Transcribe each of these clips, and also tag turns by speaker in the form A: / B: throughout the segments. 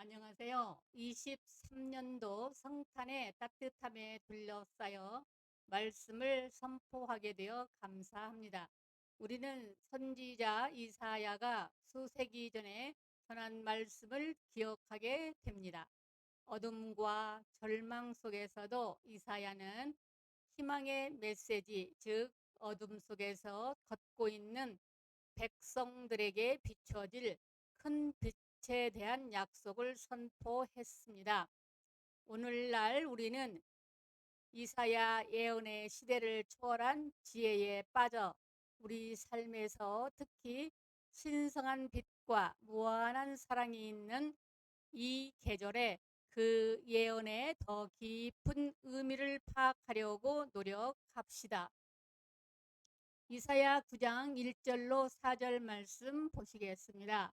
A: 안녕하세요. 23년도 성탄의 따뜻함에 둘러싸여 말씀을 선포하게 되어 감사합니다. 우리는 선지자 이사야가 수세기 전에 전한 말씀을 기억하게 됩니다. 어둠과 절망 속에서도 이사야는 희망의 메시지, 즉 어둠 속에서 걷고 있는 백성들에게 비춰질 큰 빛 에 대한 약속을 선포했습니다. 오늘날 우리는 이사야 예언의 시대를 초월한 지혜에 빠져 우리 삶에서 특히 신성한 빛과 무한한 사랑이 있는 이 계절에 그 예언의 더 깊은 의미를 파악하려고 노력합시다. 이사야 9장 1절로 4절 말씀 보시겠습니다.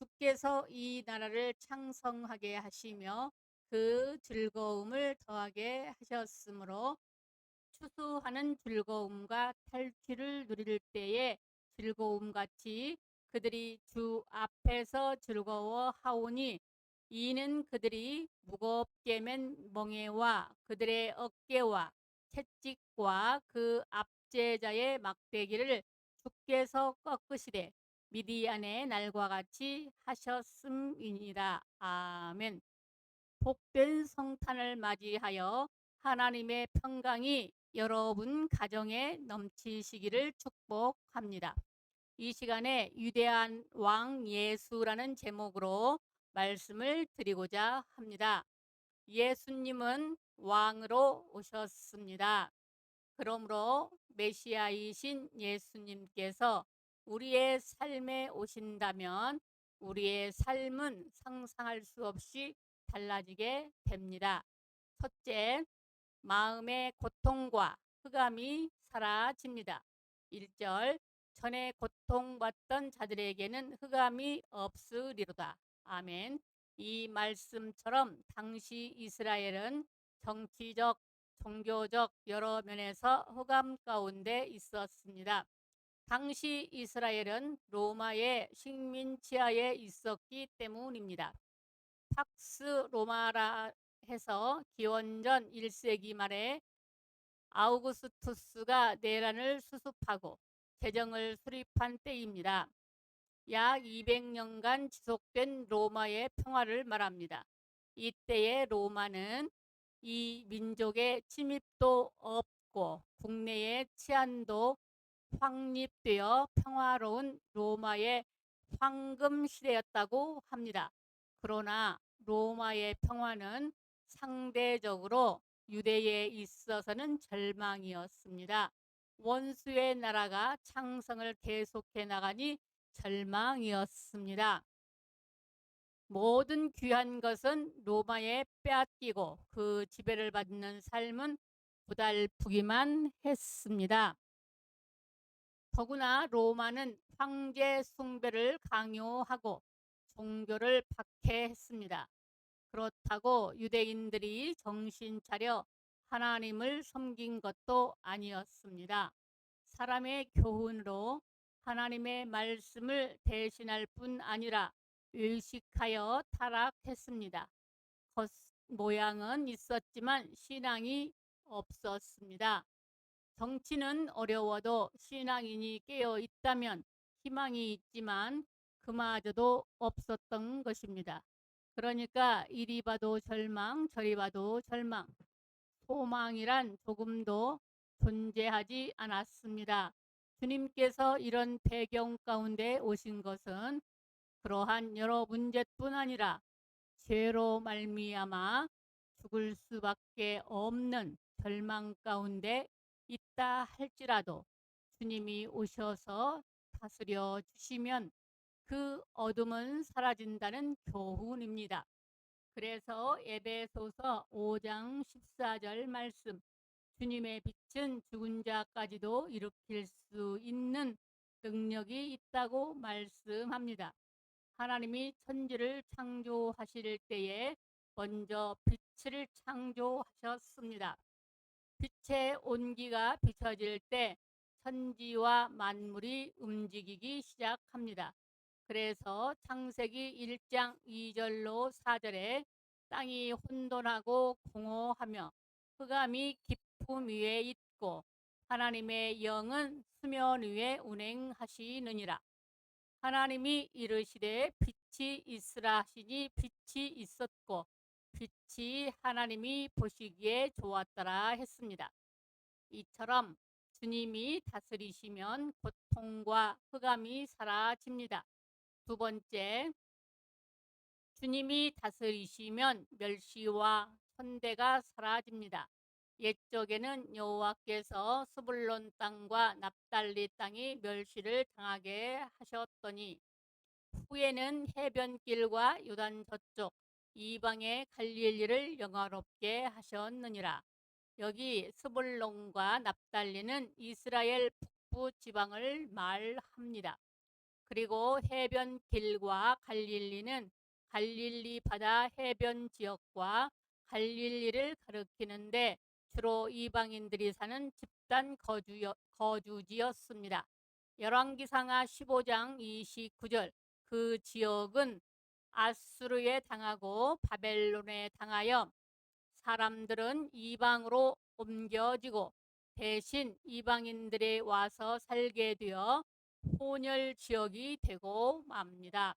A: 주께서 이 나라를 창성하게 하시며 그 즐거움을 더하게 하셨으므로 추수하는 즐거움과 탈취를 누릴 때에 즐거움 같이 그들이 주 앞에서 즐거워하오니 이는 그들이 무겁게 맨 멍에와 그들의 어깨와 채찍과 그 압제자의 막대기를 주께서 꺾으시되 미디안의 날과 같이 하셨음이니라. 아멘. 복된 성탄을 맞이하여 하나님의 평강이 여러분 가정에 넘치시기를 축복합니다. 이 시간에 유대한 왕 예수라는 제목으로 말씀을 드리고자 합니다. 예수님은 왕으로 오셨습니다. 그러므로 메시아이신 예수님께서 우리의 삶에 오신다면 우리의 삶은 상상할 수 없이 달라지게 됩니다. 첫째, 마음의 고통과 흑암이 사라집니다. 1절, 전에 고통받던 자들에게는 흑암이 없으리로다. 아멘. 이 말씀처럼 당시 이스라엘은 정치적, 종교적 여러 면에서 흑암 가운데 있었습니다. 당시 이스라엘은 로마의 식민 지하에 있었기 때문입니다. 팍스 로마라 해서 기원전 1세기 말에 아우구스투스가 내란을 수습하고 재정을 수립한 때입니다. 약 200년간 지속된 로마의 평화를 말합니다. 이때의 로마는 이 민족의 침입도 없고 국내의 치안도 확립되어 평화로운 로마의 황금 시대였다고 합니다. 그러나 로마의 평화는 상대적으로 유대에 있어서는 절망이었습니다. 원수의 나라가 창성을 계속해 나가니 절망이었습니다. 모든 귀한 것은 로마에 빼앗기고 그 지배를 받는 삶은 부달프기만 했습니다. 더구나 로마는 황제 숭배를 강요하고 종교를 박해했습니다. 그렇다고 유대인들이 정신 차려 하나님을 섬긴 것도 아니었습니다. 사람의 교훈으로 하나님의 말씀을 대신할 뿐 아니라 의식하여 타락했습니다. 겉 모양은 있었지만 신앙이 없었습니다. 정치는 어려워도 신앙인이 깨어 있다면 희망이 있지만 그마저도 없었던 것입니다. 그러니까 이리 봐도 절망, 저리 봐도 절망. 소망이란 조금도 존재하지 않았습니다. 주님께서 이런 배경 가운데 오신 것은 그러한 여러 문제뿐 아니라 죄로 말미암아 죽을 수밖에 없는 절망 가운데 있다 할지라도 주님이 오셔서 다스려 주시면 그 어둠은 사라진다는 교훈입니다. 그래서 에베소서 5장 14절 말씀 주님의 빛은 죽은 자까지도 일으킬 수 있는 능력이 있다고 말씀합니다. 하나님이 천지를 창조하실 때에 먼저 빛을 창조하셨습니다. 빛의 온기가 비춰질 때 천지와 만물이 움직이기 시작합니다. 그래서 창세기 1장 2절로 4절에 땅이 혼돈하고 공허하며 흑암이 깊음 위에 있고 하나님의 영은 수면 위에 운행하시느니라. 하나님이 이르시되 빛이 있으라 하시니 빛이 있었고 빛이 하나님이 보시기에 좋았더라 했습니다. 이처럼 주님이 다스리시면 고통과 흑암이 사라집니다. 두 번째, 주님이 다스리시면 멸시와 천대가 사라집니다. 옛적에는 여호와께서 스불론 땅과 납달리 땅이 멸시를 당하게 하셨더니 후에는 해변길과 요단 저쪽 이방의 갈릴리를 영화롭게 하셨느니라. 여기 스불론과 납달리는 이스라엘 북부 지방을 말합니다. 그리고 해변 길과 갈릴리는 갈릴리 바다 해변 지역과 갈릴리를 가리키는데 주로 이방인들이 사는 집단 거주, 거주지였습니다. 열왕기상하 15장 29절 그 지역은 아수르에 당하고 바벨론에 당하여 사람들은 이방으로 옮겨지고 대신 이방인들이 와서 살게 되어 혼혈 지역이 되고 맙니다.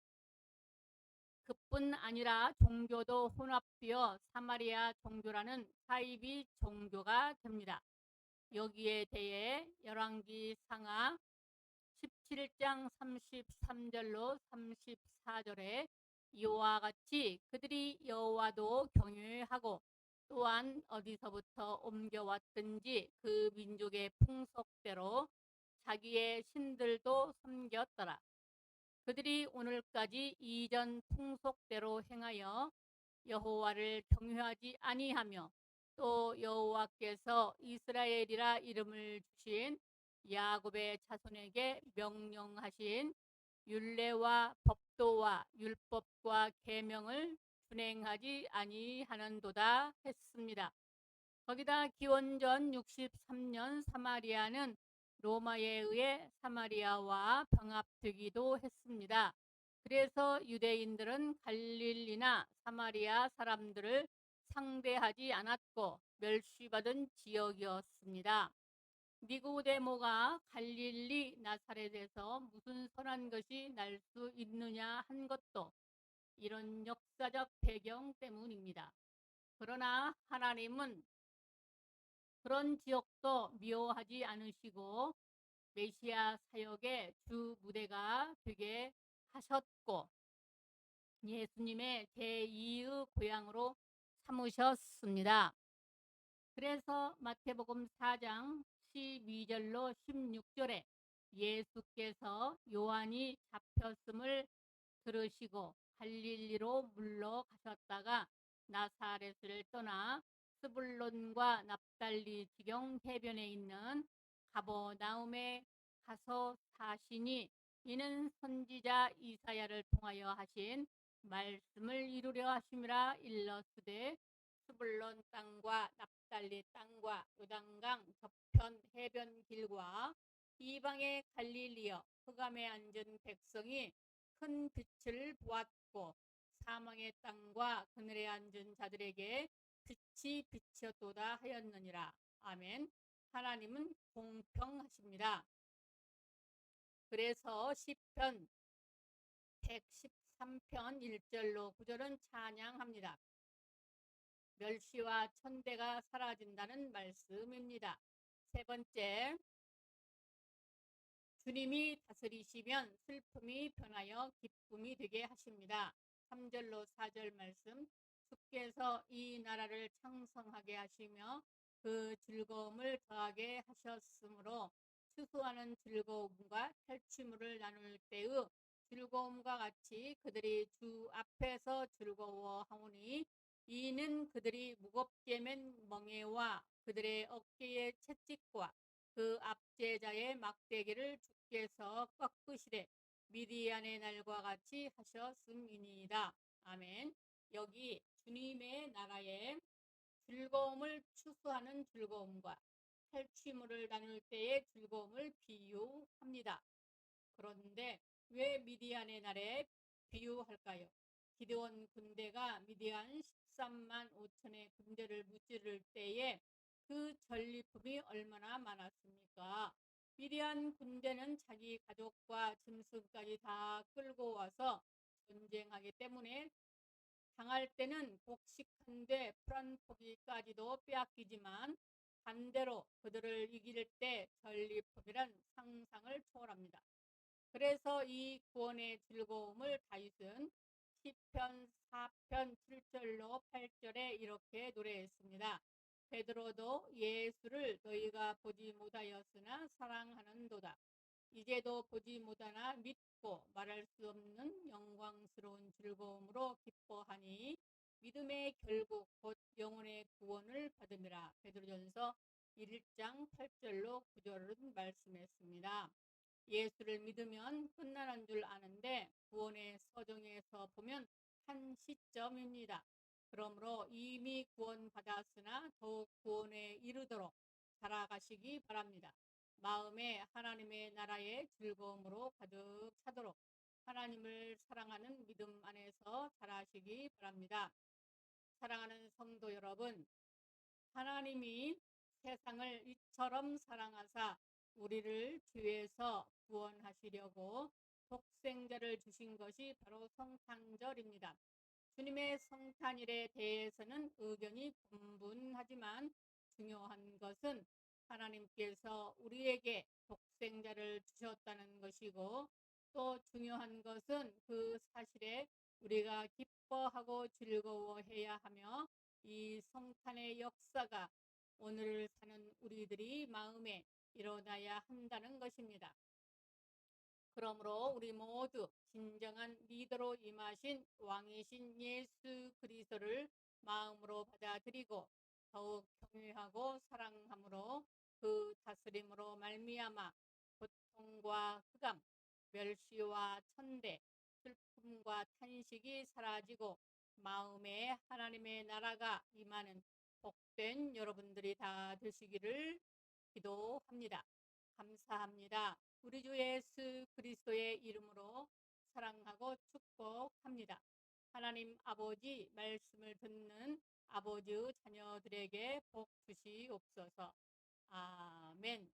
A: 그뿐 아니라 종교도 혼합되어 사마리아 종교라는 사이비 종교가 됩니다. 여기에 대해 열왕기 상하 17장 33절로 34절에 이와 같이 그들이 여호와도 경외하고 또한 어디서부터 옮겨왔든지 그 민족의 풍속대로 자기의 신들도 섬겼더라. 그들이 오늘까지 이전 풍속대로 행하여 여호와를 경외하지 아니하며 또 여호와께서 이스라엘이라 이름을 주신 야곱의 자손에게 명령하신 율례와 법도와 율법과 계명을 준행하지 아니하는도다 했습니다. 거기다 기원전 63년 사마리아는 로마에 의해 사마리아와 병합되기도 했습니다. 그래서 유대인들은 갈릴리나 사마리아 사람들을 상대하지 않았고 멸시받은 지역이었습니다. 니고데모가 갈릴리 나사렛에서 무슨 선한 것이 날 수 있느냐 한 것도 이런 역사적 배경 때문입니다. 그러나 하나님은 그런 지역도 미워하지 않으시고 메시아 사역의 주 무대가 되게 하셨고 예수님의 제2의 고향으로 삼으셨습니다. 그래서 마태복음 4장 12절로 16절에 예수께서 요한이 잡혔음을 들으시고 갈릴리로 물러가셨다가 나사렛을 떠나 스불론과 납달리 지경 해변에 있는 가버나움에 가서 사시니 이는 선지자 이사야를 통하여 하신 말씀을 이루려 하심이라 일러스되 스불론 땅과 납달리 땅과 요단강 저편 해변 길과 이방의 갈릴리여 흑암에 앉은 백성이 큰 빛을 보았고 사망의 땅과 그늘에 앉은 자들에게 빛이 비쳤도다 하였느니라. 아멘. 하나님은 공평하십니다. 그래서 시편 113편 1절로 9절은 찬양합니다. 멸시와 천대가 사라진다는 말씀입니다. 세 번째, 주님이 다스리시면 슬픔이 변하여 기쁨이 되게 하십니다. 3절로 4절 말씀, 주께서 이 나라를 창성하게 하시며 그 즐거움을 더하게 하셨으므로 추수하는 즐거움과 탈취물을 나눌 때의 즐거움과 같이 그들이 주 앞에서 즐거워하오니 이는 그들이 무겁게 맨 멍에와 그들의 어깨의 채찍과 그 압제자의 막대기를 주께서 꺾으시되 미디안의 날과 같이 하셨음이니이다. 아멘. 여기 주님의 나라에 즐거움을 추수하는 즐거움과 탈취물을 나눌 때의 즐거움을 비유합니다. 그런데 왜 미디안의 날에 비유할까요? 기드온 군대가 미디안 13만 5천의 군대를 무찌를 때에 그 전리품이 얼마나 많았습니까? 미디안 군대는 자기 가족과 짐승까지 다 끌고 와서 전쟁하기 때문에 당할 때는 복식한데 풀한 포기까지도 빼앗기지만 반대로 그들을 이길 때 전리품이란 상상을 초월합니다. 그래서 이 구원의 즐거움을 다윗은 시편 4편 7절로 8절에 이렇게 노래했습니다. 베드로도 예수를 너희가 보지 못하였으나 사랑하는도다. 이제도 보지 못하나 믿고 말할 수 없는 영광스러운 즐거움으로 기뻐하니 믿음의 결국 곧 영혼의 구원을 받음이라. 베드로전서 1장 8절로 9절은 말씀했습니다. 예수를 믿으면 끝나는 줄 아는데 구원의 서정에서 보면 한 시점입니다. 그러므로 이미 구원받았으나 더욱 구원에 이르도록 살아가시기 바랍니다. 마음에 하나님의 나라의 즐거움으로 가득 차도록 하나님을 사랑하는 믿음 안에서 자라시기 바랍니다. 사랑하는 성도 여러분, 하나님이 세상을 이처럼 사랑하사 우리를 죄에서 구원하시려고 독생자를 주신 것이 바로 성탄절입니다. 주님의 성탄일에 대해서는 의견이 분분하지만 중요한 것은 하나님께서 우리에게 독생자를 주셨다는 것이고 또 중요한 것은 그 사실에 우리가 기뻐하고 즐거워해야 하며 이 성탄의 역사가 오늘을 사는 우리들이 마음에 일어나야 한다는 것입니다. 그러므로 우리 모두 진정한 리더로 임하신 왕이신 예수 그리스도를 마음으로 받아들이고 더욱 경외하고 사랑함으로 그 다스림으로 말미암아 고통과 흑암, 멸시와 천대, 슬픔과 탄식이 사라지고 마음에 하나님의 나라가 임하는 복된 여러분들이 다 되시기를 기도합니다. 감사합니다. 우리 주 예수 그리스도의 이름으로 사랑하고 축복합니다. 하나님 아버지 말씀을 듣는 아버지 자녀들에게 복 주시옵소서. 아멘.